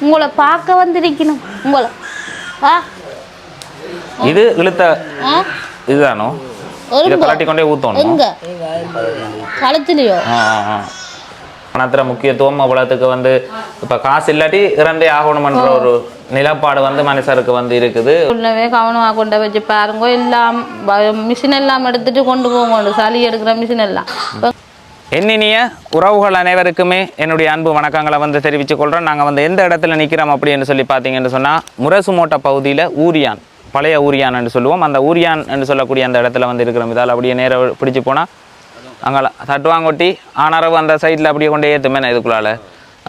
உங்களை பார்க்க வந்திருக்கணும். உங்களை. ஆ? இது இழுத்த இதுதானோ? இதை எங்க? கலட்டி கொண்டே ஊற்றணும் எங்க? கழுத்துலையோ? ஆ ஆ, ஆ. பணத்துல முக்கியத்துவம் அவ்வளோத்துக்கு வந்து இப்போ காசு இல்லாட்டி இறந்தே ஆகணுமன்ற ஒரு நிலப்பாடு வந்து மனுஷருக்கு வந்து இருக்குது. உள்ளவே கவனமாக கொண்டு வச்சு பாருங்க எல்லாம் மிஷின் எல்லாம் எடுத்துட்டு கொண்டு போங்க சளி எடுக்கிற மிஷின் எல்லாம். என்னினிய உறவுகள் அனைவருக்குமே என்னுடைய அன்பு வணக்கங்களை வந்து தெரிவித்துக் கொள்கிறோம் நாங்கள் வந்து எந்த இடத்துல நிற்கிறோம் அப்படின்னு சொல்லி பார்த்தீங்கன்னு சொன்னால் முரசுமோட்டை பகுதியில் ஊரியான் பழைய ஊரியான் என்று சொல்லுவோம். அந்த ஊரியான் என்று சொல்லக்கூடிய அந்த இடத்துல வந்து இருக்கிறோம். இதால் அப்படியே நேரம் பிடிச்சி போனால் அங்கே தட்டுவாங்கொட்டி ஆனரவு அந்த சைடில் அப்படியே கொண்டே ஏற்றுமே இதுக்குள்ளால்.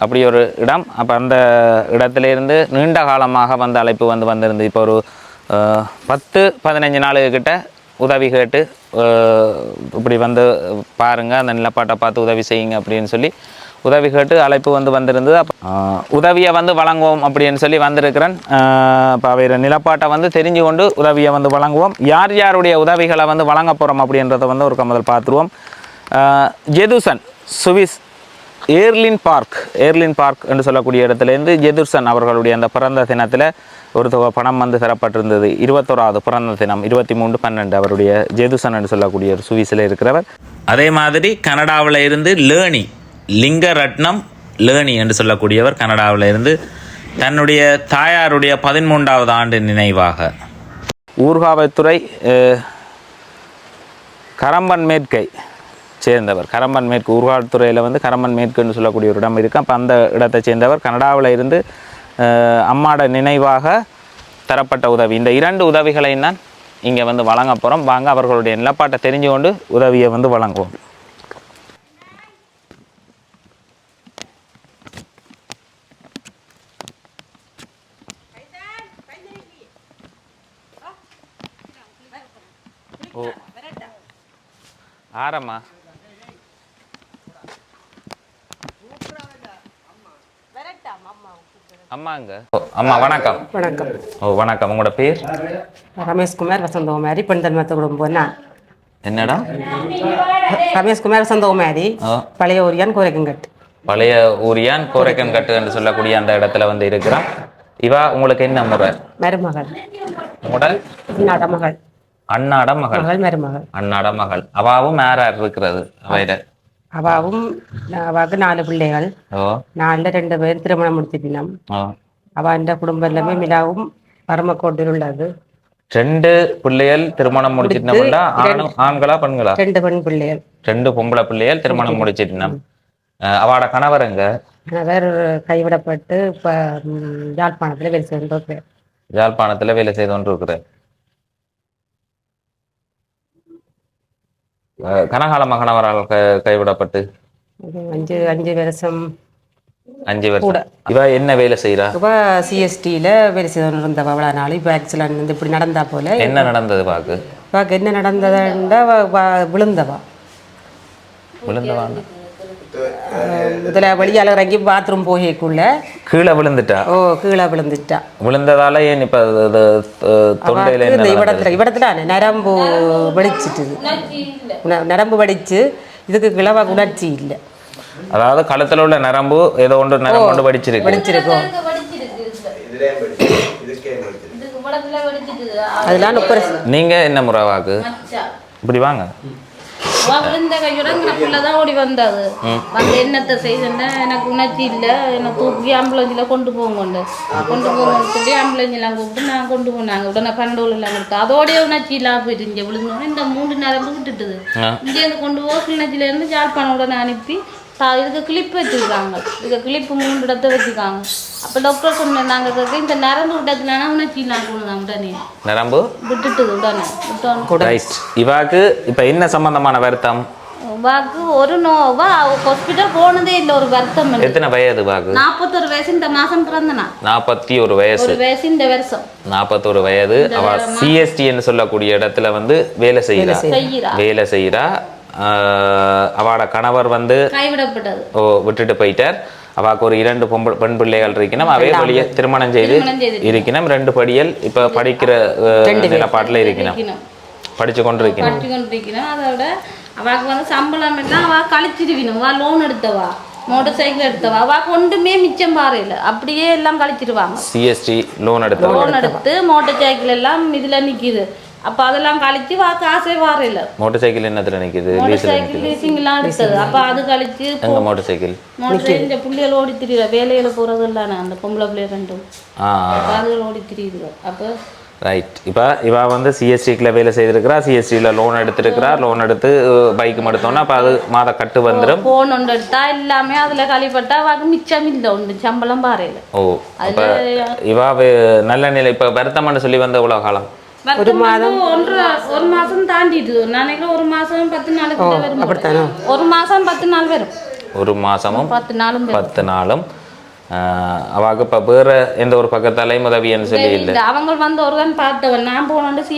அப்படி ஒரு இடம். அப்போ அந்த இடத்துல இருந்து நீண்ட காலமாக வந்து அழைப்பு வந்து வந்திருந்து இப்போ ஒரு பத்து பதினஞ்சு நாளுக்கிட்ட உதவி கேட்டு இப்படி வந்து பாருங்கள் அந்த நிலப்பாட்டை பார்த்து உதவி செய்யுங்க அப்படின்னு சொல்லி உதவி கேட்டு அழைப்பு வந்து வந்திருந்தது. அப்போ உதவியை வந்து வழங்குவோம் அப்படின்னு சொல்லி வந்திருக்கிறேன். இப்போ அவர் நிலப்பாட்டை வந்து தெரிஞ்சு கொண்டு உதவியை வந்து வழங்குவோம். யார் யாருடைய உதவிகளை வந்து வழங்க போகிறோம் அப்படின்றத வந்து ஒரு முதல் பார்த்துருவோம். ஜெதுசன் சுவிஸ் ஏர்லின் பார்க் ஏர்லின் பார்க் என்று சொல்லக்கூடிய இடத்துலேருந்து ஜெதுர்சன் அவர்களுடைய அந்த பிறந்த தினத்தில் ஒரு தொகை பணம் வந்து தரப்பட்டிருந்தது. இருபத்தோராவது பிறந்த தினம் இருபத்தி மூன்று பன்னெண்டு. அவருடைய ஜெதுசன் என்று சொல்லக்கூடிய ஒரு சுவிஸில் இருக்கிறவர். அதே மாதிரி கனடாவில் இருந்து லேர்னி லிங்கரட்னம் லேர்னி என்று சொல்லக்கூடியவர் கனடாவில் இருந்து தன்னுடைய தாயாருடைய பதிமூன்றாவது ஆண்டு நினைவாக. ஊர்காவல்துறை கரம்பன் மேற்கை சேர்ந்தவர். கரம்பன் மேற்கு ஊர்காவல்துறையில் வந்து கரம்பன் மேற்குன்னு சொல்லக்கூடிய ஒரு இடம் இருக்குது அப்போ அந்த இடத்தை சேர்ந்தவர். கனடாவில் இருந்து அம்மாட நினைவாக தரப்பட்ட உதவி. இந்த இரண்டு உதவிகளை தான் இங்கே வந்து வழங்க போகிறோம் வாங்க அவர்களுடைய நிலப்பாட்டை தெரிஞ்சு கொண்டு உதவியை வந்து வழங்குவோம். ஓ. ஆரம்மா. அம்மாங்க. ஓ, அம்மா வணக்கம். வணக்கம். ஓ வணக்கம். உங்களோட பேர்? ரமேஷ்குமார் வசந்தகுமாரி பெண் தன்மத்த குடும்பம் நான். என்னடா? ரமேஷ்குமார் வசந்தகுமாரி பழைய ஊரியான் கோரைக்கங்கட் பழைய ஊரியான் கோரைக்கன் கட்டு என்று சொல்லக்கூடிய அந்த இடத்துல வந்து இருக்கிறான் இவா உங்களுக்கு என்ன முறை? மருமகள். உங்களோட அண்ணாட மகள் அண்ணாட மகள் மகள் மருமகள். அண்ணாட மகள் அவாவும் யார் இருக்கிறது? அவையிட அவாவும் அவாவுக்கு நாலு பிள்ளைகள். நாலுல ரெண்டு பேர் திருமணம் முடிச்சிட்டினோம் ஓ அவாண்ட குடும்பம் எல்லாமே மிலாவும் பரமக்கோட்டில் உள்ளது. ரெண்டு பிள்ளைகள் திருமணம் முடிச்சிட்டோம்னா ஆணும் ஆண்களா பெண்களா? ரெண்டு பெண் பிள்ளைகள். ரெண்டு பொம்பளை பிள்ளைகள் திருமணம் முடிச்சிட்டோம் அவாட கணவர் எங்க? அவர் கைவிடப்பட்டு இப்போ யாழ்ப்பாணத்தில் வேலை பேர் யாழ்ப்பாணத்துல வேலை செய்து கொண்டு இருக்கிறார் அஹ் கனகாலமா கணவரால் கைவிடப்பட்டு அஞ்சு அஞ்சு வருஷம் அஞ்சு வருஷம். இவ என்ன வேலை செய்யறா இப்போ சிஎஸ்டியில் வேலை செய்து இருந்தவ அவ்வளோ நாள். இப்போ ஆக்சிடென்ட் வந்து இப்படி நடந்தா போல. என்ன நடந்தது பாக்கு இவாக்கு என்ன நடந்ததுண்டா விழுந்தவா. விழுந்தவாங்க இதில் வெளியால் இறங்கி பாத்ரூம் போகக்குள்ள கீழே விழுந்துட்டா? ஓ கீழே விழுந்துட்டா. விழுந்ததால ஏன் இப்ப தொண்டையில? இவடத்தில் இவடத்தில் நரம்பு வெடிச்சிட்டுது நரம்பு வெடிச்சு இதுக்கு கிழவா உணர்ச்சி இல்லை. அதாவது கழுத்துல உள்ள நரம்பு ஏதோ ஒன்று நரம்பு ஒன்று வடிச்சிருக்கு. வெடிச்சிருக்கோம் அதெல்லாம் நீங்க என்ன முறை வாக்கு இப்படி வாங்க. விழுந்த கையோட இந்த பிள்ளை தான் ஓடி வந்தது. வந்து என்னத்தை செய்தேன்னா எனக்கு உணர்ச்சி இல்லை. என்னை தூக்கி ஆம்புலன்ஸில் கொண்டு போங்கொண்டு. கொண்டு போங்கன்னு சொல்லி ஆம்புலன்ஸ் எல்லாம் கூப்பிட்டு நான் கொண்டு போனாங்க. உடனே எல்லாம் கொடுத்து அதோடய உணர்ச்சி இல்லாம போயிட்டு இங்கே விழுந்தோடனே இந்த மூன்று நேரம் விட்டுட்டுது. இங்கேருந்து கொண்டு போய் கிளிநொச்சியிலேருந்து ஜாழ்ப்பாணம் உடனே அனுப்பி சா- இதுக்கு கிளிப் வச்சுருக்காங்க. இதுக்கு கிளிப்பு மூணு இடத்த வச்சுருக்காங்க. அப்போ டாக்டர் சொன்னாங்க இந்த நரம்பு விட்டதுலனா இல்லாம போடுங்க உடனே. நரம்பு? விட்டுட்டுது உடனே. விட்டோன்னு. இவாக்கு இப்ப என்ன சம்பந்தமான வருத்தம்? வாக்கு ஒரு நோவா ஹாஸ்பிட்டல் போனதே இல்லை ஒரு வருத்தம் எத்தனை வயது வாக்கு நாற்பத்தொரு வயசு இந்த மாசம் பிறந்தனா. நாற்பத்தி ஒரு வயசு. ஒரு வயசு இந்த வருஷம். நாற்பத்தொரு வயது. அவ சிஎஸ்டி என்று சொல்லக்கூடிய இடத்துல வந்து வேலை செய்யறா வேலை செய்யறா அவட கணவர் வந்து கைவிடப்பட்டது. ஓ விட்டுட்டு போயிட்டார். அவாக்கு ஒரு இரண்டு பொம்பளை பெண் பிள்ளைகள் இருக்கணும். அவே வழிய திருமணம் செய்து இருக்கணும். ரெண்டு படியல் இப்ப படிக்கிற நிலப்பாட்டுல இருக்கணும். படிச்சு கொண்டு இருக்கணும் அதோட அவாக்கு வந்து சம்பளம் எல்லாம் அவ கழிச்சிருக்கணும். வா லோன் எடுத்தவா? மோட்டர் சைக்கிள் எடுத்தவா? அவ கொண்டுமே மிச்சம் பாறையில. அப்படியே எல்லாம் கழிச்சிருவாங்க. சிஎஸ்டி லோன் எடுத்தவர் லோன் எடுத்து மோட்டர் சைக்கிள் எல்லாம் இதுல நிக்குது. அப்ப அதெல்லாம் கழிச்சு வா காசே வாரையில மோட்டர் சைக்கிள் என்னத்துல நிக்குது? மோட்டர் சைக்கிள் லீசிங் எல்லாம் எடுத்தது. அப்ப அது கழிச்சு எங்க மோட்டர் சைக்கிள்? மோட்டர் இந்த புள்ளைகள் ஓடி திரியுற வேலையில போறது இல்லானே அந்த பொம்பளை பிள்ளைய ரெண்டும் ஆ அப்ப அது ஓடி திரியுது. அப்ப ரைட் இப்போ இவ வந்து சிஎஸ்டிக்கில் வேலை செய்திருக்கிறா. சிஎஸ்டியில் லோன் எடுத்திருக்கிறா. லோன் எடுத்து பைக்கும் எடுத்தோன்னா அப்போ அது மாத கட்டு வந்துடும் போன் ஒன்று எடுத்தா எல்லாமே அதுல கழிப்பட்டா அவக்கு மிச்சம் இல்லை. ஒன்று சம்பளம் பாறையில ஓ அப்போ இவா நல்ல நிலை இப்போ வருத்தம்னு சொல்லி வந்த எவ்வளோ காலம்? ஒரு மாதம். ஒன்றரை ஒரு மாசம் தாண்டிட்டு நினைக்கிறேன் ஒரு மாசம் பத்து நாளுக்கு வரும் அப்படித்தானோ? ஒரு மாசம் பத்து நாள் வரும். ஒரு மாதமும் பத்து நாளும் வரும். பத்து நாளும். ஆஹ், அவாக்கு இப்போ வேறு எந்த ஒரு பக்கத்தாலையும் உதவின்னு சொல்லி இல்லை. அவங்க வந்து ஒருவன் பார்த்தவன். நான் போனோண்டு சீ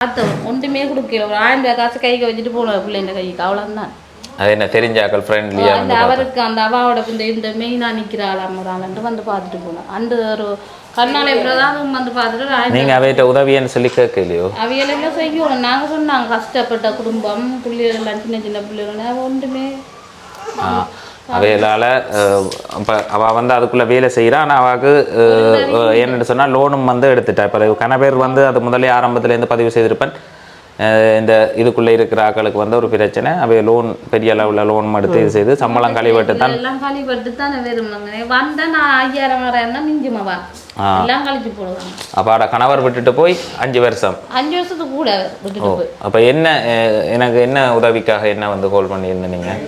பார்த்தவன். ஒன்றுமே கொடுக்கல. ஒரு ஆயிரம் ரூபாய் காசு கைக்கு வச்சுட்டு போனேன் பிள்ளைங்க கைக்கு. அவ்வளோதான் அது என்ன தெரிஞ்சாக்கள் ஃப்ரெண்ட்லியாக அந்த அவருக்கு அந்த அவாவோட இந்த இந்த மெயினா நிக்கிறாளாம் ஒரு ஆளுன்ட்டு வந்து பார்த்துட்டு போனோம். அந்த ஒரு கண்ணாலை பிரதானம் வந்து பார்த்துட்டு ஆயிரம் நீங்கள் அவைகிட்ட உதவின்னு சொல்லி கேட்கலையோ? அவையெல்லாம் செய்யணும் நாங்க சொன்னாங்க கஷ்டப்பட்ட குடும்பம் பிள்ளைகள் சின்ன சின்ன பிள்ளைகள் ஒன்றுமே. ஆ அவைகளால் இப்போ அவள் வந்து அதுக்குள்ளே வேலை செய்கிறா ஆனால் அவளுக்கு என்னென்னு சொன்னால் லோனும் வந்து எடுத்துட்டா. இப்போ கன பேர் வந்து அது முதலே ஆரம்பத்துலேருந்து பதிவு செய்திருப்பேன். இந்த இதுக்குள்ளே இருக்கிற ஆட்களுக்கு வந்து ஒரு பிரச்சனை. அவை லோன் பெரிய அளவில் லோன் எடுத்து இது செய்து சம்பளம் கழிவெட்டு தான். எல்லாம் கழிப்பட்டு தானே வருமாங்க வந்தா நான் ஐயாயிரம் தான் மிஞ்சுமாவா எல்லாம் கழிச்சு போடுவாங்க. அப்பாட கணவர் விட்டுட்டு போய் அஞ்சு வருஷம். அஞ்சு வருஷத்துக்கு கூட விட்டுட்டு போய். அப்போ என்ன எனக்கு என்ன உதவிக்காக என்ன வந்து கால் பண்ணியிருந்த நீங்கள்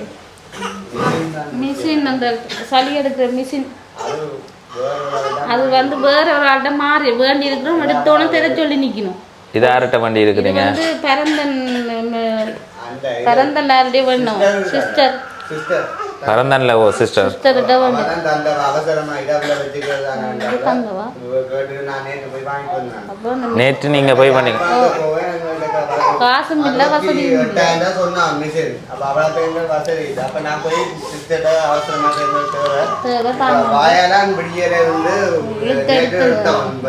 மிஷின் அந்த சளி எடுக்கிற மிஷின். அது வந்து வேற ஒரு ஆள்கிட்ட மாறி வேண்டி இருக்கிறோம் எடுத்தோன்னே தெரிய சொல்லி நிக்கணும். இது யார்கிட்ட வண்டி இருக்குதுங்க. வந்து பரந்தன் பரந்தன் யாருடைய வேணும் சிஸ்டர். சிஸ்டர். பரந்தன்ல ஓ சிஸ்டர். சிஸ்டர்கிட்ட வேணும் அதான் அந்த அவசரமா நான் நேற்று போய் வாங்கிட்டு வந்தேன். பண்ணீங்க காசும் இல்லை எட்டாயிரம் தான் சொன்னான் மிஷின் அப்ப அவ்வளவு வசதி இல்லை அப்ப நான் போய் சிஸ்டர்ட அவசரமா தேவை வாயாலான் விடியல இருந்து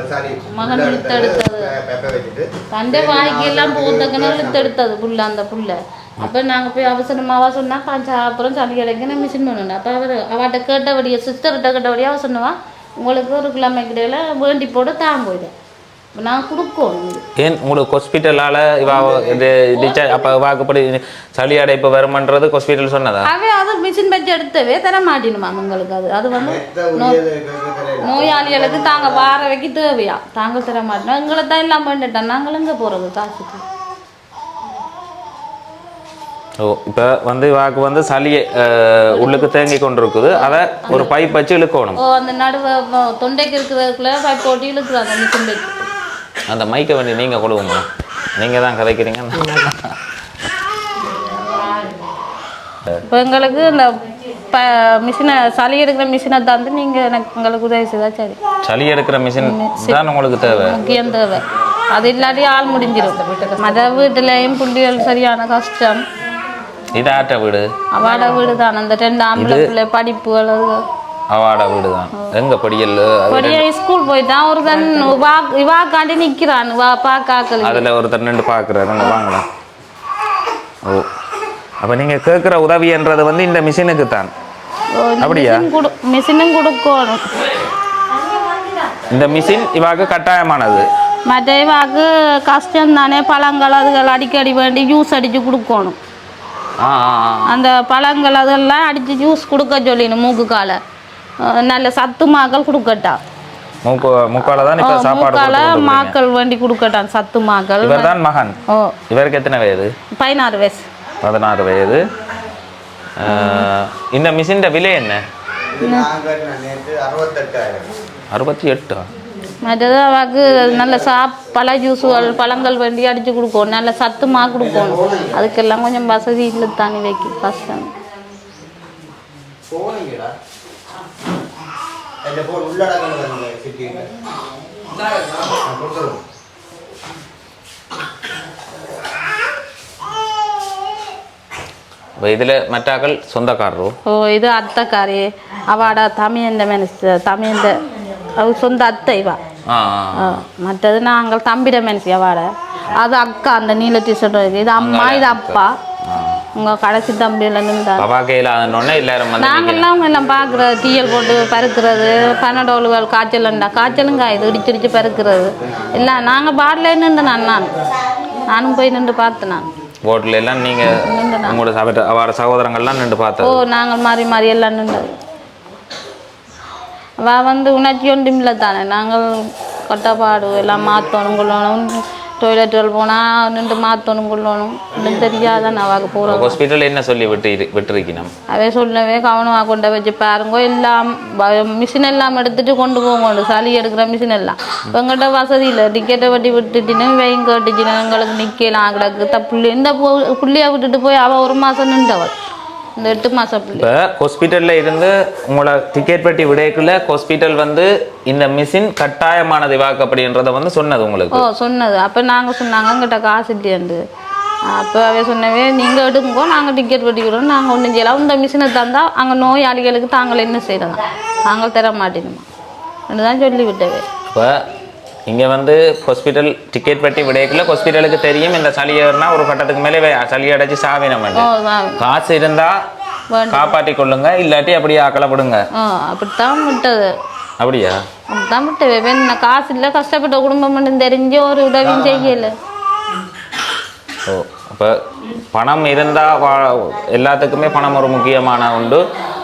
சாரி மகன் இழுத்து எடுத்தது. பெப்பை வச்சுட்டு தண்டை வாய்க்கு எல்லாம் போகிறதுக்குன்னு இழுத்து எடுத்தது புள்ள அந்த புள்ள அப்போ நாங்கள் போய் அவசரமாவா சொன்னா காஞ்சா அப்புறம் சளி கிடைக்குன்னு மிஷின் பண்ணணும் அப்போ அவர் அவட்ட கேட்டபடியே சிஸ்டர்கிட்ட கேட்டபடியே அவ சொன்னவா உங்களுக்கு ஒரு கிழமை கிடையில வேண்டி போட்டு தான் போயிட்டேன் நான் கொடுக்கணும். ஏன் உங்களுக்கு ஹாஸ்பிட்டலால் இவா அப்போ வாக்குப்படி சளி அடைப்பு வருமன்றது ஹாஸ்பிட்டல் சொன்னதா? அவே அது மிஷின் வச்சு எடுத்தவே தர மாட்டினுமா உங்களுக்கு அது? அது வந்து நோயாளிகளுக்கு தாங்க வார வைக்க தேவையா? தாங்க தர மாட்டோம் எங்களை தான் எல்லாம் பண்ணிட்டோம் நாங்கள் எங்கே போகிறது காசுக்கு? ஓ இப்போ வந்து இவாக்கு வந்து சளி உள்ளுக்கு தேங்கி கொண்டு இருக்குது அதை ஒரு பைப் வச்சு இழுக்கணும். ஓ அந்த நடுவ தொண்டைக்கு இருக்கிறதுக்குள்ள பைப் போட்டு இழுக்கிறாங்க மிஷின் வச்சு. அந்த மைக்கை வண்டி நீங்கள் கொடுங்க. நீங்கள் தான் கதைக்கிறீங்க. இப்போ எங்களுக்கு இந்த ப மிஷினை சளி எடுக்கிற மிஷினை தந்து நீங்கள் எனக்கு எங்களுக்கு உதவி செய்தா சரி. சளி எடுக்கிற மிஷின் தான் உங்களுக்கு தேவை? முக்கியம் தேவை. அது இல்லாட்டி ஆள் முடிஞ்சிடும் மற்ற வீட்டுலேயும் புள்ளிகள் சரியான கஷ்டம். இது ஆட்ட வீடு. அவாட வீடு தான் அந்த ரெண்டு ஆம்பளை பிள்ளை படிப்புகள் அவாட வீடு தான். எங்க படியல்? படியே ஸ்கூல் போயிட்டான் ஒரு தன் வா இவாக்காண்டி நிற்கிறான் வா பார்க்காக்கள். அதில் ஒருத்தர் நின்று பார்க்குறாரு. அங்கே வாங்கலாம் ஓ. அப்போ நீங்கள் கேட்குற உதவின்றது வந்து இந்த மிஷினுக்கு தான். அப்படியா? மிஷினும் கொடுக்கணும். இந்த மிஷின் இவாக்கு கட்டாயமானது. மற்ற இவாக்கு கஷ்டம் தானே பழங்கள் அதுகள் அடிக்கடி வேண்டி ஜூஸ் அடித்து கொடுக்கணும். அந்த பழங்கள் அதெல்லாம் அடித்து ஜூஸ் கொடுக்க சொல்லிடணும் மூக்குக்கால அஹ் நல்ல சத்து மாக்கள் கொடுக்கட்டா. மூக்கு முக்கால தான் இப்போ சாப்பாடு மாக்கள் வேண்டி கொடுக்கட்டான் சத்து மாக்கள். இவர் தான் மகன். ஓ. இவருக்கு எத்தனை வயது? பதினாறு வயசு. பதினாறு வயது. இந்த மிஷின் விலை என்ன? அறுபத்தி எட்டா மற்றது அவாக்கு நல்ல சாப் பழ ஜூஸுகள் பழங்கள் வேண்டி அடித்து கொடுக்கணும். நல்ல சத்துமா கொடுக்கணும். அதுக்கெல்லாம் கொஞ்சம் வசதி இல்லை தானி வைக்க கஷ்டம் என் போன் உள்ளடக்கல வந்து சிட்டியில் கொடுத்துருவோம் இதில் மற்றாக்கள் சொந்தக்காரரோ ஓ இது அத்தைக்காரி அவாட தமிழந்த மனசு தமிழந்த அவ சொந்த அத்தை இவா ஆ ஆ. ஆ, மற்றது நாங்கள் தம்பிட மனசு அவாட அது அக்கா அந்த நீல உங்க கடைசி தம்பியில எல்லாரும் வந்து நிக்கிறேன். நாங்கெல்லாம் அவங்க எல்லாம் பார்க்குறது டீயல் போட்டு பருக்கிறது பன்னடோலுகள் காய்ச்சல்ண்டா காய்ச்சலும் காயுது இடிச்சு இடிச்சு பருக்கிறது எல்லாம் நாங்கள் பாட்டில் நின்று நான் நான். நானும் போய் நின்று பார்த்தேன் நான். போட்டில் எல்லாம் நீங்க உங்களோட அவரோட சகோதரங்கள்லாம் நின்று ஓ பார்த்தது நாங்கள் மாறி மாறி எல்லாம் நின்றது அவ வந்து உணர்ச்சி ஒன்றும் இல்லை தானே. நாங்கள் கட்டப்பாடு எல்லாம் மாற்றணும் கொள்ளணும். டொய்லெட்டுகள் போனால் நின்று மாற்றணும் கொள்ளணும். ஒன்றும் தெரியாதான் அவாக்கு போகிறோம் ஹாஸ்பிட்டல் என்ன சொல்லி விட்டு விட்டுருக்கணும்? அதே சொல்லவே கவனமாக கொண்டு வச்சு பாருங்க எல்லாம் மிஷின் எல்லாம் எடுத்துட்டு கொண்டு போங்க சளி எடுக்கிற மிஷின் எல்லாம். இப்போ எங்கள்கிட்ட வசதி இல்லை. டிக்கெட்டை வட்டி விட்டுட்டுன்னு வெயிங் கட்டுச்சுன்னா எங்களுக்கு நிற்கலாம் கிடக்கு. த புள்ளி இந்த பு- புள்ளைய விட்டுட்டு போய் அவள் ஒரு மாதம் நின்றவள். இந்த எட்டு மாதம் இப்போ ஹாஸ்பிட்டலில் இருந்து உங்களோட டிக்கெட் பெட்டி விடைக்குள்ள ஹாஸ்பிட்டல் வந்து இந்த மிஷின் கட்டாயமானது வாக்கு அப்படின்றத வந்து சொன்னது ஓ உங்களுக்கு சொன்னது. அப்போ நாங்கள் சொன்னாங்க எங்கிட்ட காசு இல்லையாண்டு அப்போ அவே சொன்னவே நீங்கள் எடுங்கோ நாங்கள் டிக்கெட் வெட்டிக்கிறோம் நாங்கள் ஒன்றும் செய்யலாம் இந்த மிஷினை தந்தா அங்கே நோயாளிகளுக்கு தாங்கள் என்ன செய்யலாம்? தாங்கள் தர மாட்டேங்குமா தான் சொல்லி விட்டவே இப்போ இங்கே வந்து ஹாஸ்பிட்டல் டிக்கெட் பெட்டி விடைக்குள்ள ஹாஸ்பிட்டலுக்கு தெரியும். இந்த சளி ஏறினா ஒரு கட்டத்துக்கு மேலே சளி அடைச்சி சாவினம் ஓ வா- காசு இருந்தா. காப்பாற்றி கொள்ளுங்க. இல்லாட்டி அப்படியே அக்கலப்படுங்க அப்படித்தான் விட்டது. அப்படியா? அப்படித்தான் விட்டது. வேணும் காசு இல்லை கஷ்டப்பட்ட குடும்பம் தெரிஞ்சு ஒரு உதவியும் செய்யல. ஓ அப்போ பணம் இருந்தால் எல்லாத்துக்குமே பணம் ஒரு முக்கியமான உண்டு.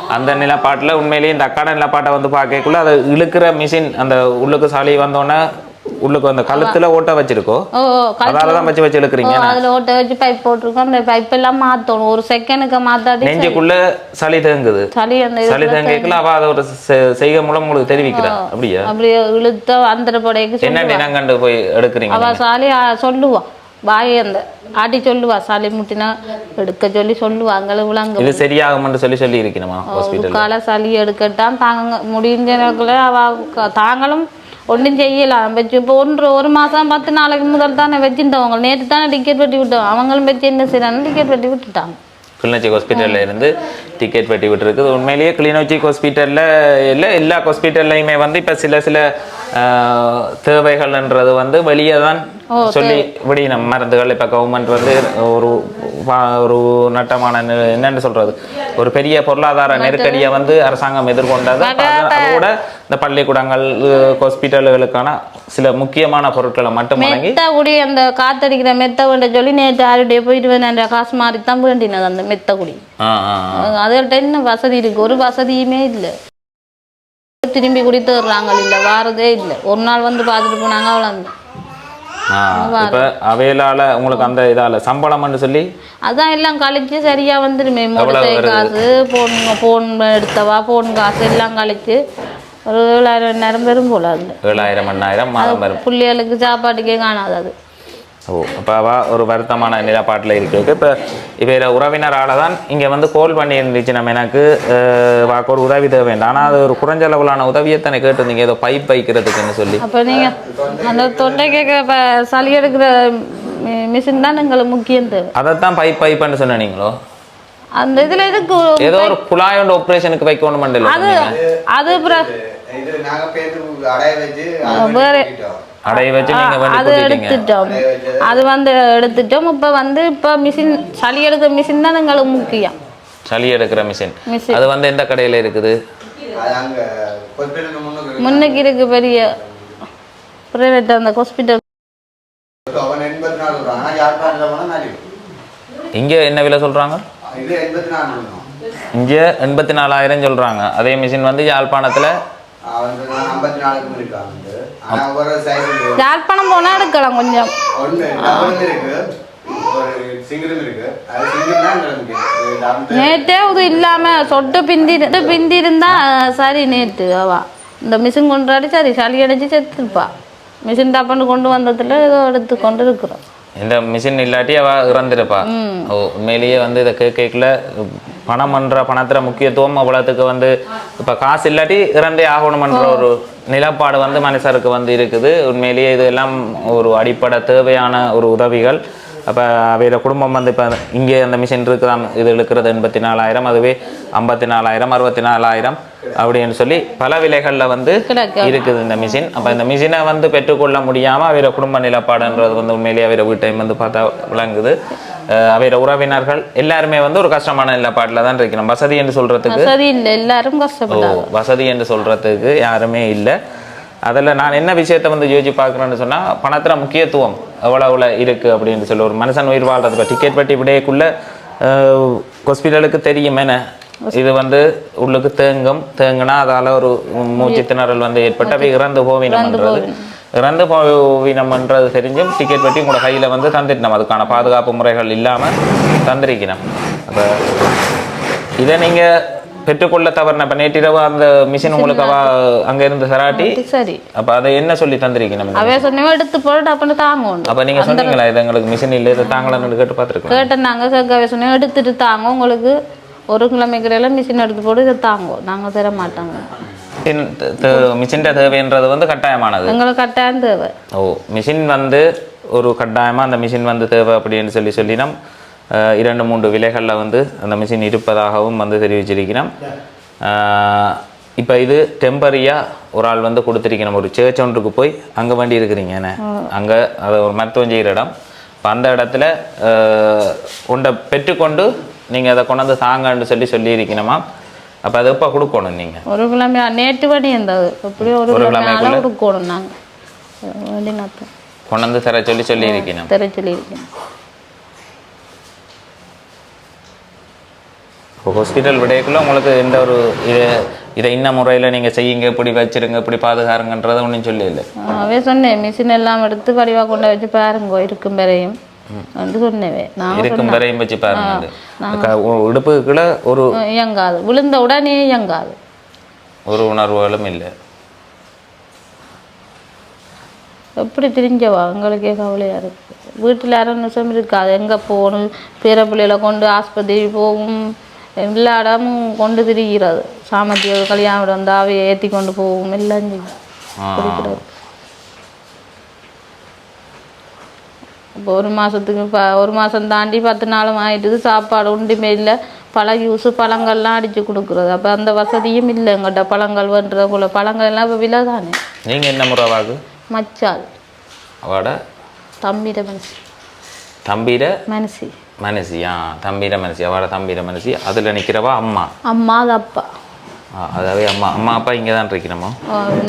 அந்த நிலப்பாட்டில் உண்மையிலேயே இந்த அக்காட நிலப்பாட்டை வந்து பார்க்கக்குள்ள அதை இழுக்கிற மிஷின் அந்த உள்ளுக்கு சளி வந்தோடனே உள்ளுக்கு அந்த கழுத்தில் ஓட்ட வச்சிருக்கோ? அதால தான் வச்சு வச்சு இழுக்கிறீங்க அதில் ஓட்ட வச்சு பைப் போட்டிருக்கோம். அந்த பைப் எல்லாம் மாற்றணும் ஒரு செகண்டுக்கு மாத்தாடி நெஞ்சுக்குள்ள சளி தேங்குது. சளி அந்த சளி தேங்கிக்கல அவ அதை ஒரு செய்கை மூலம் உங்களுக்கு தெரிவிக்கிறா. அப்படியா? அப்படியே இழுத்த அந்த படைக்கு என்ன தினங்கண்டு போய் எடுக்கிறீங்க அவ சாலி ஆ, சொல்லுவா. வாயை அந்த ஆட்டி சொல்லுவா. சாலி முட்டினா எடுக்க சொல்லி சொல்லுவா. அங்கே விளங்க இது சரியாகும்னு சொல்லி சொல்லி இருக்கணுமா ஹாஸ்பிட்டல் கால சளி எடுக்கட்டான் தாங்க முடிஞ்ச அவ தாங்களும் ஒன்றும் செய்யலாம் வச்சு இப்போ ஒன்று ஒரு மாதம் பத்து நாளைக்கு முதல் தானே வச்சுட்டவங்க நேற்று தானே டிக்கெட் வெட்டி விட்டோம். அவங்களும் வச்சு என்ன செய்யறாங்க டிக்கெட் வெட்டி விட்டுட்டாங்க. கிளிநொச்சி ஹாஸ்பிட்டலில் இருந்து டிக்கெட் வெட்டி விட்டுருக்குது. உண்மையிலேயே கிளிநொச்சி ஹாஸ்பிட்டலில் இல்லை எல்லா ஹாஸ்பிட்டல்லையுமே வந்து இப்போ சில சில தேவைகள்ன்றது வந்து வெளியே தான் சொல்லி விடியணும் மருந்துகள் இப்போ கவர்மெண்ட் வந்து ஒரு ஒரு நட்டமான என்னன்னு சொல்றது? ஒரு பெரிய பொருளாதார நெருக்கடியை வந்து அரசாங்கம் எதிர்கொண்டது. அதோட இந்த பள்ளிக்கூடங்கள் ஹாஸ்பிட்டல்களுக்கான சில முக்கியமான பொருட்களை மட்டும் வழங்கி மெத்த குடி அந்த காத்தடிக்கிற மெத்த வேண்ட சொல்லி நேற்று ஆருடைய போயிட்டு வேணும் காசு மாதிரி தான் வேண்டினது அந்த மெத்த குடி. ஆ ஆ ஆ. அதுகிட்ட என்ன வசதி இருக்கு. ஒரு வசதியுமே இல்லை. திரும்பி குடித்து வர்றாங்க இல்லை வாரதே இல்லை. ஒரு நாள் வந்து பார்த்துட்டு போனாங்க அவ்வளோ இப்போ அவையலால உங்களுக்கு அந்த இதால சம்பளம்னு சொல்லி அதான் எல்லாம் கழிச்சு சரியா மோட்டர் வருது? காசு போன் போன் எடுத்தவா போன் காசு எல்லாம் கழிச்சு ஒரு ஏழாயிரம் நேரம் பெரும் போல அதுல ஏழாயிரம் எண்ணாயிரம் மாதம் வரும். பிள்ளைகளுக்கு சாப்பாட்டுக்கே காணாது அது. ஓ இப்போ அவ ஒரு வருத்தமான நிலப்பாட்டில் இருக்கு. இப்போ இவர உறவினரால தான் இங்கே வந்து கோல் பண்ணி இருந்துச்சு நம்ம எனக்கு வாக்கு ஒரு உதவி தேவை வேண்டாம் ஆனால் அது ஒரு குறைஞ்ச அளவிலான உதவியை தானே கேட்டிருந்தீங்க ஏதோ பைப் வைக்கிறதுக்குன்னு சொல்லி. அப்போ நீங்க அந்த தொண்டை கேட்க இப்போ சளி எடுக்கிற மிஷின் தான் எங்களுக்கு முக்கியம் தேவை. அதைத்தான் பைப் பைப்புன்னு சொன்னீங்களோ? அந்த இதுல இருக்கு ஏதோ ஒரு குழாய் ஒன்று ஆப்ரேஷனுக்கு வைக்கணும் மண்டல அது அது வேற அடைய வச்சு நீங்க அது எடுத்துட்டோம். அது வந்து எடுத்துட்டோம். இப்போ வந்து இப்போ மிஷின் சளி எடுக்கிற மிஷின் தான் எங்களுக்கு முக்கியம். சளி எடுக்கிற மிஷின் மிஷின் அது வந்து எந்த கடையில் இருக்குது? முன்னுக்கு இருக்கு பெரிய பிரைவேட் அந்த ஹாஸ்பிட்டல் இங்கே என்ன விலை சொல்கிறாங்க இங்கே எண்பத்தி நாலாயிரம் சொல்கிறாங்க அதே மிஷின் வந்து யாழ்ப்பாணத்தில் யாழ்ப்பாணம் போனால் எடுக்கலாம் கொஞ்சம். நேற்றே இது இல்லாமல் சொட்டு பிந்தி பிந்தி இருந்தா சரி நேற்று அவா இந்த மிஷின் கொண்டாடி சரி சளி அடைச்சி செத்துருப்பா. மிஷின் டப்பாண்டு கொண்டு வந்ததுல ஏதோ எடுத்து கொண்டு இருக்கிறோம் இந்த மிஷின் இல்லாட்டி அவ இறந்துருப்பா. ஓ உண்மையிலேயே வந்து இதை கேட்கல பணம் பண்ற பணத்துல முக்கியத்துவம் அவ்வளோத்துக்கு வந்து இப்ப காசு இல்லாட்டி இறந்தே ஆகணுமன்ற ஒரு நிலப்பாடு வந்து மனுஷருக்கு வந்து இருக்குது. உண்மையிலேயே இது எல்லாம் ஒரு அடிப்படை தேவையான ஒரு உதவிகள். அப்போ அவையோட குடும்பம் வந்து இப்போ இங்கே அந்த மிஷின் இருக்குதான் இது இழுக்கிறது எண்பத்தி நாலாயிரம் அதுவே ஐம்பத்தி நாலாயிரம் அறுபத்தி நாலாயிரம் அப்படின்னு சொல்லி பல விலைகளில் வந்து. இருக்குது இந்த மிஷின் அப்போ இந்த மிஷினை வந்து பெற்றுக்கொள்ள முடியாமல் அவர குடும்ப நிலப்பாடுன்றது வந்து உண்மையிலேயே அவர வீட்டையும் வந்து பார்த்தா விளங்குது. அவையோட உறவினர்கள் எல்லாருமே வந்து ஒரு கஷ்டமான நிலப்பாட்டில் தான் இருக்கணும். வசதி என்று சொல்றதுக்கு வசதி இல்லை எல்லாரும் ஓ கஷ்டப்பட்டாங்க வசதி என்று சொல்றதுக்கு யாருமே இல்லை. அதில் நான் என்ன விஷயத்தை வந்து யோசிச்சு பார்க்குறேன்னு சொன்னால் பணத்தில் முக்கியத்துவம் எவ்வளோ எவ்வளோ இருக்குது அப்படின்னு சொல்லி ஒரு மனுஷன் உயிர் வாழ்றதுக்கு டிக்கெட் வெட்டி விடையக்குள்ள ஹாஸ்பிட்டலுக்கு தெரியும் என்ன? இது வந்து உள்ளுக்கு தேங்கும் தேங்குனா அதால ஒரு மூச்சு திணறல் வந்து ஏற்பட்டு அவை இறந்து போவினம்ன்றது இறந்து போவினம்ன்றது தெரிஞ்சும் டிக்கெட் வெட்டி உங்களோட கையில் வந்து தந்துட்டோம் அதுக்கான பாதுகாப்பு முறைகள் இல்லாமல் தந்திருக்கணும். அப்போ இதை நீங்கள் பெற்றுக்கொள்ள தவறின இப்போ நேற்றிரவு அந்த மிஷின் உங்களுக்கு அவ அங்க இருந்து சராட்டி சரி. அப்ப அதை என்ன சொல்லி தந்திருக்கணும்? அவைய சொன்னவன் எடுத்து போட்டு அப்படின்னு தாங்கணும் அப்ப நீங்க சொன்னீங்களா இது எங்களுக்கு மிஷின் இல்லை இது தாங்களான்னு கேட்டு பார்த்துருக்கோம். கேட்டேன் நாங்கள் கேட்கவே சொன்னோம் எடுத்துட்டு தாங்க உங்களுக்கு ஒரு கிலோமீட்டர் மிஷின் எடுத்து போட்டு இதை தாங்க நாங்கள் தர மாட்டாங்க மிஷின் தேவைன்றது வந்து கட்டாயமானது. எங்களுக்கு கட்டாயம் தேவை. ஓ மிஷின் வந்து ஒரு கட்டாயமாக அந்த மிஷின் வந்து தேவை அப்படின்னு சொல்லி சொல்லினோம். இரண்டு மூன்று விலைகளில் வந்து அந்த மிஷின் இருப்பதாகவும் வந்து தெரிவிச்சிருக்கிறோம். இப்போ இது டெம்பரரியாக ஒரு ஆள் வந்து கொடுத்துருக்கணும். ஒரு சேர்ச் ஒன்றுக்கு போய் அங்கே வண்டி இருக்கிறீங்க என்ன? அங்கே அது ஒரு மருத்துவம் செய்கிற இடம். இப்போ அந்த இடத்துல உண்டை பெற்றுக்கொண்டு நீங்கள் அதை கொண்டாந்து தாங்கன்னு சொல்லி சொல்லியிருக்கணுமா அப்போ அதை எப்போ கொடுக்கணும் நீங்கள் ஒரு கிழமை நேற்று வண்டி இருந்தது. எப்படியும் ஒரு கிழமை? கொடுக்கணும் நாங்கள் நாத்தம் கொண்டாந்து தர சொல்லி சொல்லியிருக்கணும் தெர சொல்லியிருக்கேன். இப்போ ஹாஸ்பிட்டல் விடையக்குள்ள உங்களுக்கு எந்த ஒரு இது இதை இன்ன முறையில் நீங்கள் செய்யுங்க இப்படி வச்சிருங்க இப்படி பாதுகாருங்கன்றதை ஒன்றும் சொல்லி இல்லை. அவே சொன்னேன் மிஷின் எல்லாம் எடுத்து வடிவாக கொண்டு வச்சு பாருங்க இருக்கும் வரையும். சொன்னவே. நான் இருக்கும் வரையும் வச்சு பாருங்க அது. க- உ- இடுப்புக்குள்ள ஒரு இயங்காது. விழுந்த உடனே இயங்காது. ஒரு உணர்வுகளும் இல்லை. எப்படி திரிஞ்சவா? எங்களுக்கே கவலையாக இருக்கு. வீட்டில் அரை நிமிஷம் இருக்காது. எங்கே போகணும்? பிற பிள்ளைகளை கொண்டு ஆஸ்பத்திரி போகும். எல்லா இடமும் கொண்டு திரிகிறது. சாமத்திய கல்யாணம் வந்தால் ஏற்றி கொண்டு போகும். எல்லாம் செய்யும். இப்போ ஒரு மாதத்துக்கு ப ஒரு மாதம் தாண்டி பத்து நாளும் ஆயிட்டுது. சாப்பாடு உண்டுமே இல்லை பழ ஜூஸு பழங்கள்லாம் அடித்து கொடுக்குறது. அப்போ அந்த வசதியும் இல்லை எங்கள்கிட்ட பழங்கள் வேண்டுறது போல. பழங்கள் எல்லாம் இப்போ விலை தானே. நீங்கள் என்ன முறைவாகு மச்சால். அவட தம்பிட மனசு. தம்பிட மனசி. மனசி ஆ தம்பிட மனசி. அவட தம்பிட மனசி. அதில் நிற்கிறவா அம்மா. அம்மா அது அப்பா. ஆ, அதாவே அம்மா. அம்மா அப்பா இங்கே தான் இருக்கிறோமோ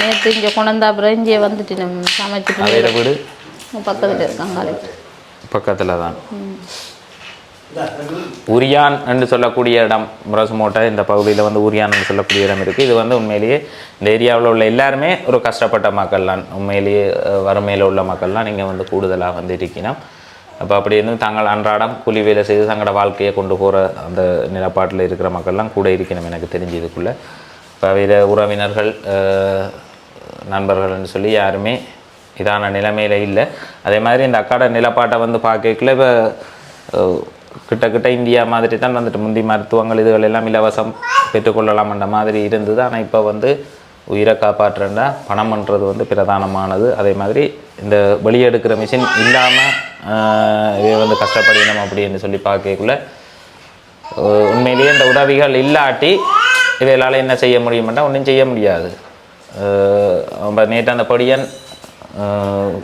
நேற்று இங்கே கொண்டாந்தா அப்புறம் இங்கே வந்துட்டு நம்ம சமைச்சு வீடு? பக்கத்தில் இருக்காங்க காலேஜ். பக்கத்தில் தான் உரியான் என்று சொல்லக்கூடிய இடம் முரசுமோட்டை இந்த பகுதியில் வந்து உரியான் என்று சொல்லக்கூடிய இடம் இருக்குது இது வந்து உண்மையிலேயே இந்த ஏரியாவில் உள்ள எல்லாருமே ஒரு கஷ்டப்பட்ட மக்கள் தான் உண்மையிலேயே வறுமையில் உள்ள மக்கள்லாம் நீங்கள் வந்து கூடுதலாக வந்து இருக்கணும். அப்போ அப்படி இருந்து தாங்கள் அன்றாடம் கூலி வேலை செய்து தங்களோட வாழ்க்கையை கொண்டு போகிற அந்த நிலப்பாட்டில் இருக்கிற மக்கள்லாம் கூட இருக்கணும் எனக்கு தெரிஞ்சு இதுக்குள்ளே. இப்போ வித உறவினர்கள் நண்பர்கள்னு சொல்லி யாருமே இதான நிலைமையில் இல்லை. அதே மாதிரி இந்த அக்காட நிலப்பாட்டை வந்து பார்க்கல இப்போ கிட்டக்கிட்ட இந்தியா மாதிரி தான் வந்துட்டு முந்தி மருத்துவங்கள் இதுகள் எல்லாம் இலவசம் பெற்றுக்கொள்ளலாம்ன்ற மாதிரி இருந்தது. ஆனால் இப்போ வந்து உயிரை காப்பாற்றுறா பணம்ன்றது வந்து பிரதானமானது. அதே மாதிரி இந்த வெளியெடுக்கிற மிஷின் இல்லாமல் இதை வந்து கஷ்டப்படணும் அப்படின்னு சொல்லி பார்க்கக்குள்ள உண்மையிலேயே இந்த உதவிகள் இல்லாட்டி இவைகளால் என்ன செய்ய முடியுமெண்டா ஒன்றும் செய்ய முடியாது. நேற்று அந்த பொடியன்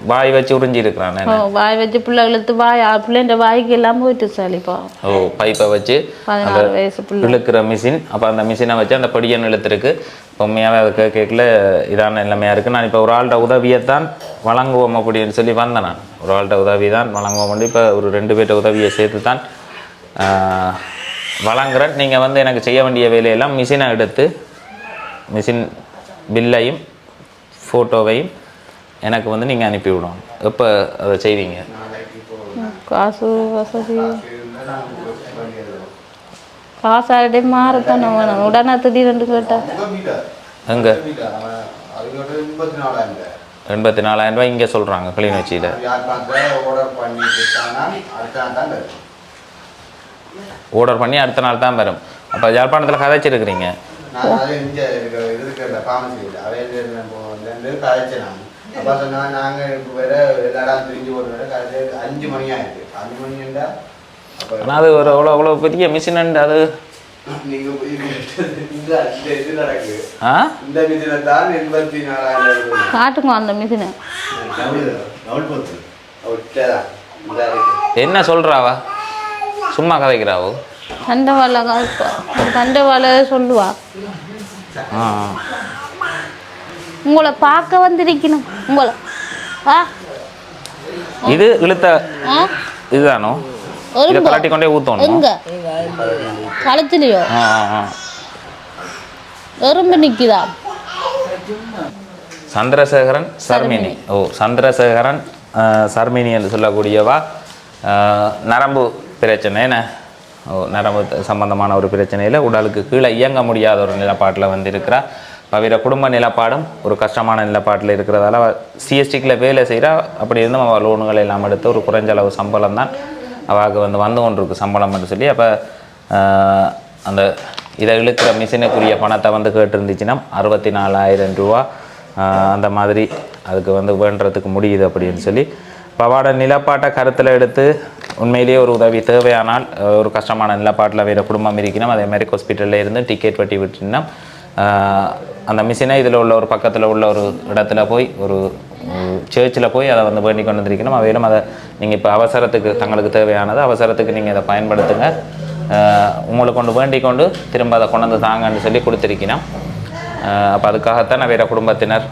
வாய் வச்சு உறிஞ்சி இருக்கிறான் ஓ, வாய் வச்சு பிள்ளை இழுத்து வாய் பிள்ளைன்ற வாய்க்கு எல்லாம் போயிட்டு சாலிப்பா ஓ பைப்பை வச்சு பதினாறு வயசு பிள்ளை இழுக்கிற மிஷின் அப்போ அந்த மிஷினை வச்சு அந்த பொடியன் இழுத்துருக்கு உண்மையாகவே அது கேட்கல இதான நிலைமையாக இருக்குது நான் இப்போ ஒரு ஆள்கிட்ட உதவியைத்தான் வழங்குவோம் அப்படின்னு சொல்லி வந்தேன் நான் ஒரு ஆள்கிட்ட உதவி தான் வழங்குவோம் இப்போ ஒரு ரெண்டு பேர்ட்ட உதவியை சேர்த்து தான் வழங்குறேன் நீங்கள் வந்து எனக்கு செய்ய வேண்டிய வேலையெல்லாம் மிஷினை எடுத்து மிஷின் பில்லையும் ஃபோட்டோவையும் எனக்கு வந்து நீங்கள் அனுப்பி விடணும் எப்போ அதை செய்வீங்க? காசு வசதி. காசு ஆல்ரெடி மாறத்தானே வேணும் உடனே திடீர்னு கேட்டா எங்கே? எண்பத்தி நாலாயிரம் ரூபாய் இங்கே சொல்கிறாங்க ஆர்டர் வரும் ஆர்டர் பண்ணி அடுத்த நாள் தான் வரும். அப்போ யாழ்ப்பாணத்தில் கதைச்சிருக்கிறீங்க. இங்கே இருக்கிற அவையிலேருந்து நான். அப்போ சொன்னா நாங்கள் இப்போ வேற எல்லா இடம் திரிஞ்சு ஒரு வேற கடைசி அஞ்சு மணி ஆயிருக்கு. அஞ்சு மணி ஆனால் அது ஒரு அவ்வளோ அவ்வளோ பெரிய மிஷின் அது? காட்டுங்க அந்த மிஷினை என்ன சொல்கிறாவா சும்மா கதைக்கிறாவோ? தண்டவாள காப்பா தண்டவாள சொல்லுவா. ஆ. உங்களை பார்க்க வந்திருக்கணும். உங்களை. ஆ? இது இழுத்த இதுதானோ? இதை கலட்டி கொண்டே ஊற்றணும் எங்க? கழுத்துலையோ? எறும்பு நிக்குதா? சந்திரசேகரன் சர்மினி. ஓ சந்திரசேகரன் சர்மினி என்று சொல்லக்கூடியவா? நரம்பு பிரச்சனை என்ன? ஓ நரம்பு சம்பந்தமான ஒரு பிரச்சனையில் உடலுக்கு கீழே இயங்க முடியாத ஒரு நிலப்பாட்டில் வந்து பவிர குடும்ப நிலப்பாடும் ஒரு கஷ்டமான நிலப்பாட்டில் இருக்கிறதால சிஎஸ்டிக்கில் வேலை செய்கிறா அப்படி இருந்தும் அவள் லோனுகள் எல்லாம் எடுத்து ஒரு குறைஞ்ச அளவு சம்பளம் தான் அவளுக்கு வந்து வந்து கொண்டிருக்கு சம்பளம்னு சொல்லி. அப்போ அந்த இதை இழுக்கிற மிஷினுக்குரிய பணத்தை வந்து கேட்டிருந்துச்சுன்னா அறுபத்தி நாலாயிரம் ரூபா அந்த மாதிரி அதுக்கு வந்து வேண்டுறதுக்கு முடியுது அப்படின்னு சொல்லி. பவாட நிலப்பாட்டை கருத்தில் எடுத்து உண்மையிலேயே ஒரு உதவி தேவையானால் ஒரு கஷ்டமான நிலப்பாட்டில் வேறு குடும்பம் இருக்கணும் அதே மாதிரி ஹாஸ்பிட்டலில் இருந்து டிக்கெட் வெட்டி விட்டுனா அந்த மிஷினை இதில் உள்ள ஒரு பக்கத்தில் உள்ள ஒரு இடத்துல போய் ஒரு சர்ச்சில் போய் அதை வந்து வேண்டி கொண்டு வந்திருக்கணும் அவையிலும் அதை நீங்கள் இப்போ அவசரத்துக்கு தங்களுக்கு தேவையானது அவசரத்துக்கு நீங்கள் அதை பயன்படுத்துங்க. உங்களுக்கு உங்களை கொண்டு வேண்டிக் கொண்டு திரும்ப அதை கொண்டு வந்து தாங்கன்னு சொல்லி கொடுத்துருக்கணும். அப்போ அதுக்காகத்தான் வேறு குடும்பத்தினர்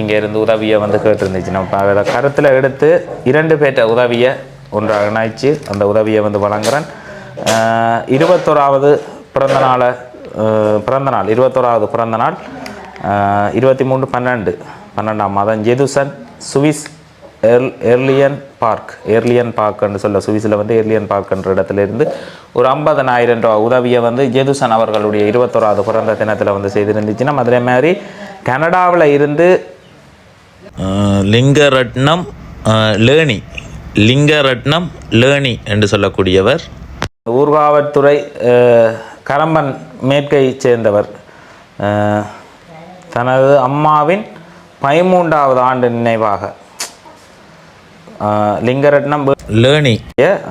இங்கே இருந்து உதவியை வந்து கேட்டிருந்துச்சு. நம்ம அதை கருத்தில் எடுத்து இரண்டு பேர்ட்ட உதவியை ஒன்றாக இணைச்சு அந்த உதவியை வந்து வழங்குறேன். இருபத்தோராவது பிறந்த நாளை பிறந்த நாள் இருபத்தோராவது பிறந்த நாள் இருபத்தி மூணு பன்னெண்டு பன்னெண்டாம் மாதம் ஜெதுசன் சுவிஸ் எர் எர்லியன் பார்க் எர்லியன் பார்க்னு சொல்ல சுவிஸில் வந்து எர்லியன் பார்க்ன்ற இடத்துல இருந்து ஒரு ஐம்பதனாயிரம் ரூபா உதவியை வந்து ஜெதுசன் அவர்களுடைய இருபத்தோராவது பிறந்த தினத்தில் வந்து செய்திருந்துச்சுன்னா அதே மாதிரி கனடாவில் இருந்து லிங்கரட்னம் லேர்னி லிங்கரட்னம் லேர்னி என்று சொல்லக்கூடியவர். ஊர்காவல்துறை கரம்பன் மேற்கை சேர்ந்தவர். தனது அம்மாவின் பதிமூன்றாவது ஆண்டு நினைவாக. லிங்கரட்னம் லேர்னி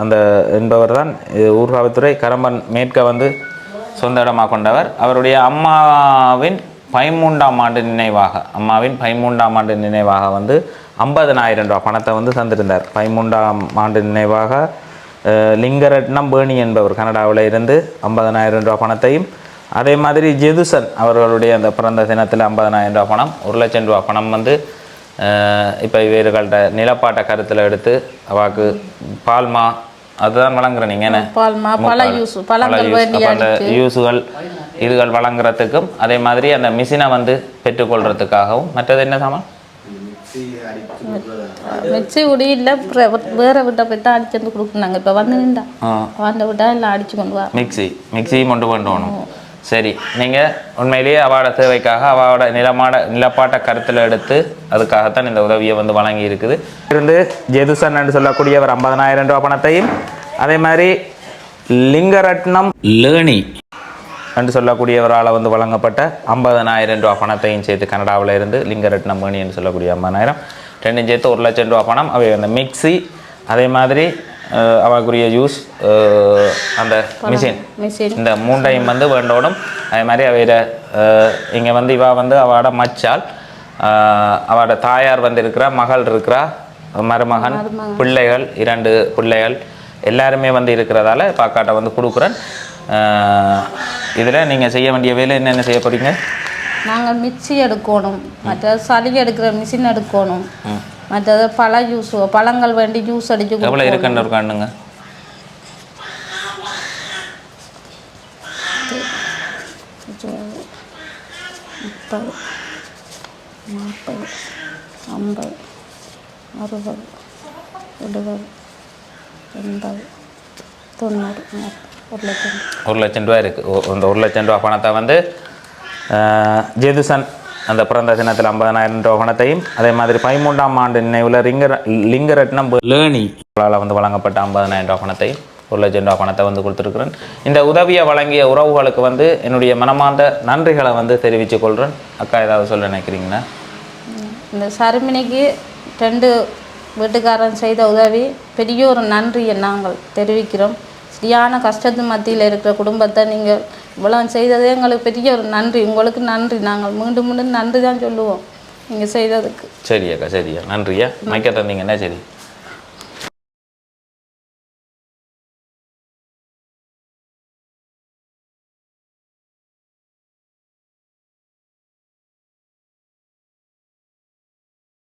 அந்த என்பவர் தான் ஊர்காவத்துறை கரம்பன் மேற்க வந்து சொந்த இடமாக கொண்டவர். அவருடைய அம்மாவின் பதிமூன்றாம் ஆண்டு நினைவாக அம்மாவின் பதிமூன்றாம் ஆண்டு நினைவாக வந்து ஐம்பதனாயிரம் ரூபாய் பணத்தை வந்து தந்திருந்தார். பதிமூன்றாம் ஆண்டு நினைவாக லிங்கரட்னம் பேணி என்பவர் கனடாவில் இருந்து ஐம்பதனாயிரம் ரூபாய் பணத்தையும் அதே மாதிரி ஜெதுசன் அவர்களுடைய அந்த பிறந்த தினத்தில் ஐம்பதனாயிரம் ரூபாய் பணம் ஒரு லட்சம் ரூபாய் பணம் வந்து இப்போ இவர்கள்ட்ட நிலப்பாட்டை கருத்தில் எடுத்து அவாக்கு பால்மா அதுதான் வழங்குற நீங்கள் என்ன பால்மா பல. யூஸ் பல யூஸுகள் இதுகள் வழங்குறதுக்கும் அதே மாதிரி அந்த மிஷினை வந்து பெற்றுக்கொள்றதுக்காகவும் மற்றது என்ன சாமான் மிக்சி உடி இல்லை வேற விட்ட போய் தான் அடிச்சு வந்து கொடுக்குறாங்க இப்போ வந்து நின்றா. வந்த விட்டா எல்லாம் அடிச்சு கொண்டு வா. மிக்ஸி மிக்ஸியும் கொண்டு கொண்டு வரணும் சரி நீங்கள் உண்மையிலேயே அவாட தேவைக்காக அவாவோட நிலமாட நிலப்பாட்டை கருத்தில் எடுத்து அதுக்காகத்தான் இந்த உதவியை வந்து வழங்கி இருக்குது. இருந்து ஜெதுசன் என்று சொல்லக்கூடியவர் ஐம்பதனாயிரம் ரூபாய் பணத்தையும் அதே மாதிரி லிங்கரட்னம் லேர்னி என்று சொல்லக்கூடியவரால் வந்து வழங்கப்பட்ட ஐம்பதனாயிரம் ரூபா பணத்தையும் சேர்த்து கனடாவில் இருந்து லிங்கரட்னம் மணி என்று சொல்லக்கூடிய ஐம்பதாயிரம் ரெண்டும் சேர்த்து ஒரு லட்சம் ரூபா பணம். அவை அந்த மிக்ஸி அதே மாதிரி அஹ், அவக்குரிய ஜூஸ் அந்த மிஷின் இந்த மூண்டையும் வந்து வேண்டோடும். அதே மாதிரி அவையிட இங்கே வந்து இவா வந்து அவட மச்சால் அவட தாயார் வந்து இருக்கிறா மகள் இருக்கிறா மருமகன் பிள்ளைகள் இரண்டு பிள்ளைகள் எல்லாருமே வந்து இருக்கிறதால பாக்காட்டை வந்து கொடுக்குறேன். இதில் நீங்கள் செய்ய வேண்டிய வேலை என்னென்ன செய்ய போகிறீங்க நாங்கள் மிக்சி எடுக்கணும். மற்ற சளி எடுக்கிற மிஷின் எடுக்கணும். மற்றது பழ ஜூஸ் பழங்கள் வேண்டி ஜூஸ் அடிச்சு எவ்வளோ. இருக்குன்னு ஒரு முப்பது நாற்பது ஐம்பது அறுபது எழுபது எண்பது தொண்ணூறு ஒரு லட்சம் ஒரு லட்சம் ரூபா இருக்குது அந்த ஒரு லட்சம் ரூபா பணத்தை வந்து ஜெதுசன் அந்த பிறந்த தினத்தில் ஐம்பதனாயிரம் ரூபா பணத்தையும் அதே மாதிரி பதிமூன்றாம் ஆண்டு நினைவில் லிங்கர லிங்கரட்னம் லேர்னி வந்து வழங்கப்பட்ட ஐம்பதனாயிரம் ரூபா பணத்தையும் ஒரு லட்சம் ரூபா பணத்தை வந்து கொடுத்துருக்குறேன். இந்த உதவியை வழங்கிய உறவுகளுக்கு வந்து என்னுடைய மனமார்ந்த நன்றிகளை வந்து தெரிவித்துக் கொள்கிறேன் அக்கா ஏதாவது சொல்ல நினைக்கிறீங்களா? இந்த சருமினிக்கு ரெண்டு வீட்டுக்காரன் செய்த உதவி பெரிய ஒரு நன்றியை நாங்கள் தெரிவிக்கிறோம். சரியான கஷ்டத்து மத்தியில் இருக்கிற குடும்பத்தை நீங்கள் இவ்வளோ செய்ததே எங்களுக்கு பெரிய ஒரு நன்றி. உங்களுக்கு நன்றி. நாங்கள் மீண்டும் மீண்டும் நன்றி தான் சொல்லுவோம். நீங்கள் செய்ததுக்கு. சரி அக்கா சரியா நன்றியா? மைக்க தந்தீங்கன்னா சரி